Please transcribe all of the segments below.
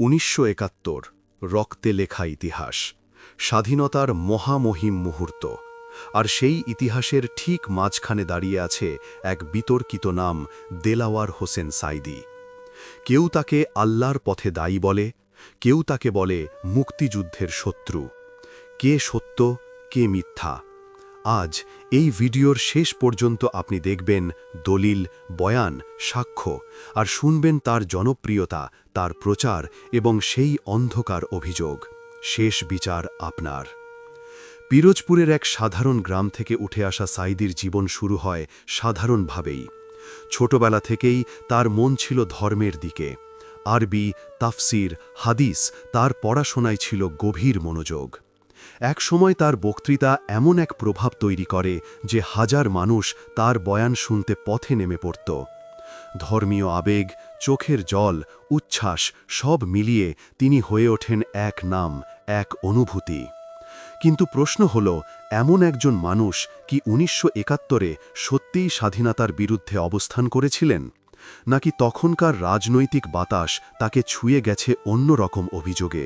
উনিশশো একাত্তর, রক্তে লেখা ইতিহাস, স্বাধীনতার মহামহিম মুহূর্ত, আর সেই ইতিহাসের ঠিক মাঝখানে দাঁড়িয়ে আছে এক বিতর্কিত নাম, দেলাওয়ার হোসেন সাইদি। কেউ তাকে আল্লাহর পথে দায়ী বলে, কেউ তাকে বলে মুক্তিযুদ্ধের শত্রু। কে সত্য, কে মিথ্যা? আজ এই ভিডিওর শেষ পর্যন্ত আপনি দেখবেন দলিল, বয়ান, সাক্ষ্য আর শুনবেন তার জনপ্রিয়তা, তার প্রচার এবং সেই অন্ধকার অভিযোগ। শেষ বিচার আপনার। পিরোজপুরের এক সাধারণ গ্রাম থেকে উঠে আসা সাইদির জীবন শুরু হয় সাধারণভাবেই। ছোটবেলা থেকেই তার মন ছিল ধর্মের দিকে। আরবি, তাফসির, হাদিস তার পড়াশোনায় ছিল গভীর মনোযোগ। এক সময় তার বক্তৃতা এমন এক প্রভাব তৈরি করে যে হাজার মানুষ তার বয়ান শুনতে পথে নেমে পড়ত। ধর্মীয় আবেগ, চোখের জল, উচ্ছ্বাস সব মিলিয়ে তিনি হয়ে ওঠেন এক নাম, এক অনুভূতি। কিন্তু প্রশ্ন হল, এমন একজন মানুষ কি উনিশশো একাত্তরে সত্যিই স্বাধীনতার বিরুদ্ধে অবস্থান করেছিলেন? নাকি তখনকার রাজনৈতিক বাতাস তাকে ছুঁয়ে গেছে অন্য রকম অভিযোগে?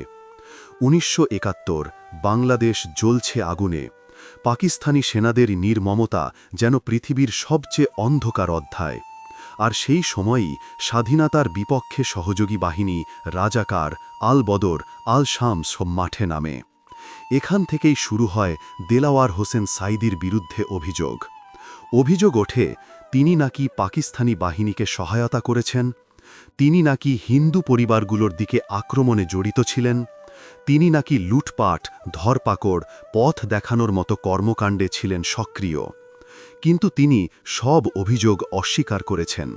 উনিশশো একাত্তর বাংলাদেশ জ্বলছে আগুনে। পাকিস্তানি সেনাদের নির্মমতা যেন পৃথিবীর সবচেয়ে অন্ধকার অধ্যায়। আর সেই সময়ই স্বাধীনতার বিপক্ষে সহযোগী বাহিনী রাজাকার আল বদর আল শামস মাঠে নামে। এখান থেকেই শুরু হয় দেলাওয়ার হোসেন সাইদির বিরুদ্ধে অভিযোগ। অভিযোগ ওঠে, তিনি নাকি পাকিস্তানি বাহিনীকে সহায়তা করেছেন? তিনি নাকি হিন্দু পরিবারগুলোর দিকে আক্রমণে জড়িত ছিলেন? তিনি নাকি লুটপাট, ধরপাকড়, পথ দেখানোর মতো কর্মকাণ্ডে ছিলেন সক্রিয়। কিন্তু তিনি সব অভিযোগ অস্বীকার করেছেন।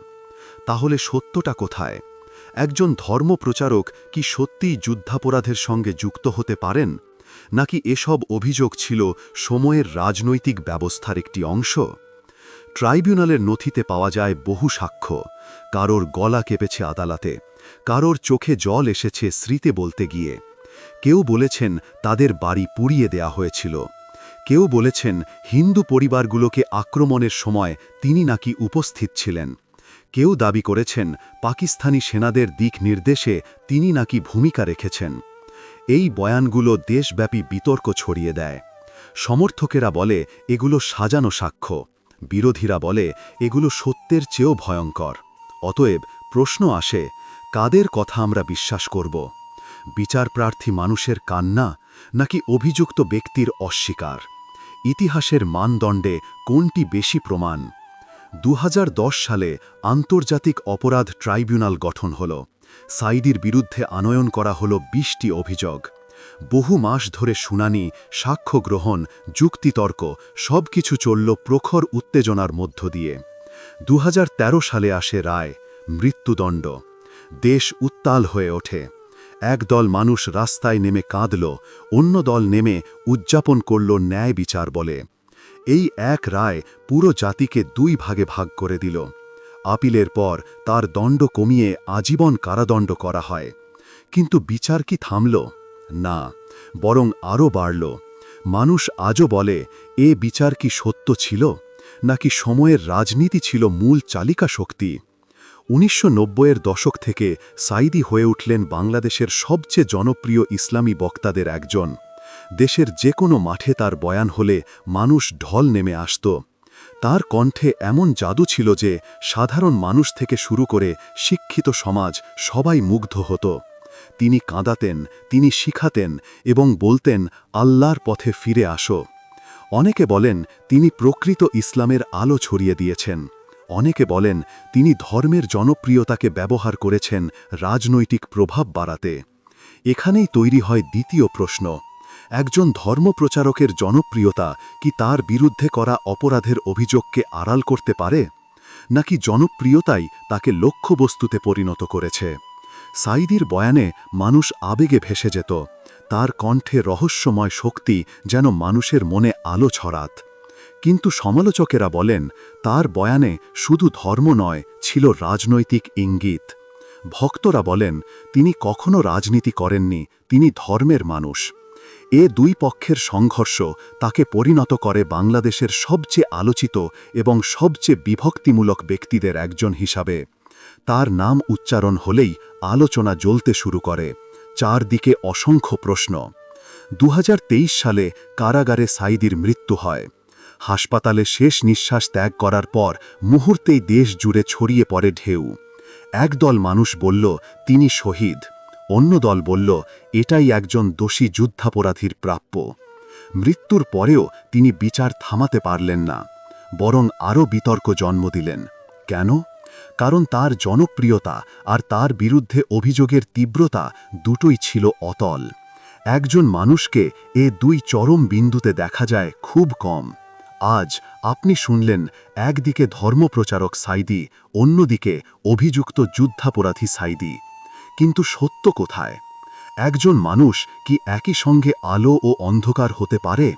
তাহলে সত্যটা কোথায়? একজন ধর্মপ্রচারক কি সত্যিই যুদ্ধাপরাধের সঙ্গে যুক্ত হতে পারেন? নাকি এসব অভিযোগ ছিল সময়ের রাজনৈতিক ব্যবস্থার একটি অংশ? ট্রাইব্যুনালের নথিতে পাওয়া যায় বহু সাক্ষ্য। কারোর গলা কেঁপেছে আদালতে, কারোর চোখে জল এসেছে স্মৃতে বলতে গিয়ে। কেউ বলেছেন তাদের বাড়ি পুড়িয়ে দেয়া হয়েছিল। কেউ বলেছেন হিন্দু পরিবারগুলোকে আক্রমণের সময় তিনি নাকি উপস্থিত ছিলেন। কেউ দাবি করেছেন পাকিস্তানি সেনাদের দিক নির্দেশে তিনি নাকি ভূমিকা রেখেছেন। এই বয়ানগুলো দেশব্যাপী বিতর্ক ছড়িয়ে দেয়। সমর্থকেরা বলে, এগুলো সাজানো সাক্ষ্য। বিরোধীরা বলে, এগুলো সত্যের চেয়েও ভয়ঙ্কর। অতএব প্রশ্ন আসে, কাদের কথা আমরা বিশ্বাস করব? বিচারপ্রার্থী মানুষের কান্না নাকি অভিযুক্ত ব্যক্তির অস্বীকার? ইতিহাসের মানদণ্ডে কোনটি বেশি প্রমাণ? দুহাজার দশ সালে আন্তর্জাতিক অপরাধ ট্রাইব্যুনাল গঠন হল। সাইদির বিরুদ্ধে আনয়ন করা হল বিশটি অভিযোগ। বহু মাস ধরে শুনানি সাক্ষ্য গ্রহণ যুক্তিতর্ক সব কিছু চলল প্রখর উত্তেজনার মধ্য দিয়ে। দুহাজার তেরো সালে আসে রায়, মৃত্যুদণ্ড। দেশ উত্তাল হয়ে ওঠে। এক দল মানুষ রাস্তায় নেমে কাঁদল, অন্য দল নেমে উদযাপন করল ন্যায় বিচার বলে। এই এক রায় পুরো জাতিকে দুই ভাগে ভাগ করে দিল। আপিলের পর তার দণ্ড কমিয়ে আজীবন কারাদণ্ড করা হয়। কিন্তু বিচার কি থামল? না, বরং আরও বাড়ল। মানুষ আজও বলে, এ বিচার কি সত্য ছিল? নাকি সময়ের রাজনীতি ছিল মূল চালিকা শক্তি উনিশশো এর দশক থেকে সাইদি হয়ে উঠলেন বাংলাদেশের সবচেয়ে জনপ্রিয় ইসলামী বক্তাদের একজন। দেশের যে কোনো মাঠে তার বয়ান হলে মানুষ ঢল নেমে আসত। তার কণ্ঠে এমন জাদু ছিল যে সাধারণ মানুষ থেকে শুরু করে শিক্ষিত সমাজ সবাই মুগ্ধ হতো। তিনি কাঁদাতেন, তিনি শিখাতেন এবং বলতেন, আল্লাহর পথে ফিরে আসো। অনেকে বলেন, তিনি প্রকৃত ইসলামের আলো ছড়িয়ে দিয়েছেন। অনেকে বলেন, তিনি ধর্মের জনপ্রিয়তাকে ব্যবহার করেছেন রাজনৈতিক প্রভাব বাড়াতে। এখানেই তৈরি হয় দ্বিতীয় প্রশ্ন, একজন ধর্মপ্রচারকের জনপ্রিয়তা কি তার বিরুদ্ধে করা অপরাধের অভিযোগকে আড়াল করতে পারে? নাকি জনপ্রিয়তাই তাকে লক্ষ্যবস্তুতে পরিণত করেছে? সাইদির বয়ানে, মানুষ আবেগে ভেসে যেত, তার কণ্ঠে রহস্যময় শক্তি যেন মানুষের মনে আলো ছড়াত। কিন্তু সমালোচকেরা বলেন, তার বয়ানে শুধু ধর্ম নয়, ছিল রাজনৈতিক ইঙ্গিত। ভক্তরা বলেন, তিনি কখনো রাজনীতি করেননি, তিনি ধর্মের মানুষ। এ দুই পক্ষের সংঘর্ষ তাকে পরিণত করে বাংলাদেশের সবচেয়ে আলোচিত এবং সবচেয়ে বিভক্তিমূলক ব্যক্তিদের একজন হিসাবে। তার নাম উচ্চারণ হলেই আলোচনা জ্বলতে শুরু করে। চারদিকে অসংখ্য প্রশ্ন। দু হাজার তেইশ সালে কারাগারে সাইদির মৃত্যু হয়। হাসপাতালে শেষ নিঃশ্বাস ত্যাগ করার পর মুহূর্তেই দেশ জুড়ে ছড়িয়ে পড়ে ঢেউ। একদল মানুষ বলল, তিনি শহীদ। অন্য দল বলল, এটাই একজন দোষী যুদ্ধাপরাধীর প্রাপ্য। মৃত্যুর পরেও তিনি বিচার থামাতে পারলেন না, বরং আরও বিতর্ক জন্ম দিলেন। কেন? কারণ তার জনপ্রিয়তা আর তার বিরুদ্ধে অভিযোগের তীব্রতা দুটোই ছিল অতল। একজন মানুষকে এ দুই চরম বিন্দুতে দেখা যায় খুব কম। আজ আপনি শুনলেন একদিকে ধর্মপ্রচারক সাইদি, অন্যদিকে অভিযুক্ত যুদ্ধাপরাধী সাইদি। কিন্তু সত্য কোথায়? একজন মানুষ কি একই সঙ্গে আলো ও অন্ধকার হতে পারে?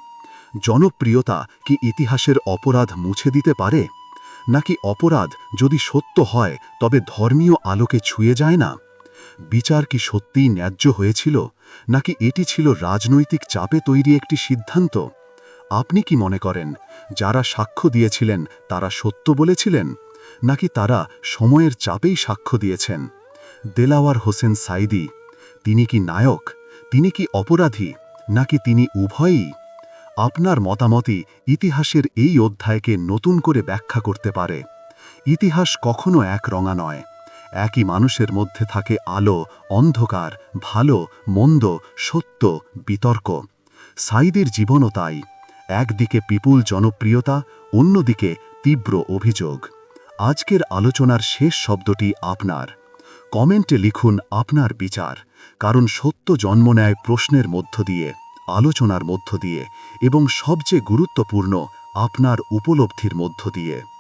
জনপ্রিয়তা কি ইতিহাসের অপরাধ মুছে দিতে পারে? নাকি অপরাধ যদি সত্য হয়, তবে ধর্মীয় আলোকে ছুঁয়ে যায় না? বিচার কি সত্যিই ন্যায্য হয়েছিল? নাকি এটি ছিল রাজনৈতিক চাপে তৈরি একটি সিদ্ধান্ত? আপনি কি মনে করেন, যারা সাক্ষ্য দিয়েছিলেন তারা সত্য বলেছিলেন, নাকি তারা সময়ের চাপেই সাক্ষ্য দিয়েছেন? দেলাওয়ার হোসেন সাইদি তিনি কি নায়ক, তিনি কি অপরাধী, নাকি তিনি উভয়ই? আপনার মতামতই ইতিহাসের এই অধ্যায়কে নতুন করে ব্যাখ্যা করতে পারে। ইতিহাস কখনো এক রঙা নয়, একই মানুষের মধ্যে থাকে আলো, অন্ধকার, ভালো, মন্দ, সত্য, বিতর্ক। সাইদের জীবনও তাই। একদিকে বিপুল জনপ্রিয়তা, অন্যদিকে তীব্র অভিযোগ। আজকের আলোচনার শেষ শব্দটি আপনার। কমেন্টে লিখুন আপনার বিচার, কারণ সত্য জন্ম নেয় প্রশ্নের মধ্য দিয়ে, আলোচনার মধ্য দিয়ে, এবং সবচেয়ে গুরুত্বপূর্ণ, আপনার উপলব্ধির মধ্য দিয়ে।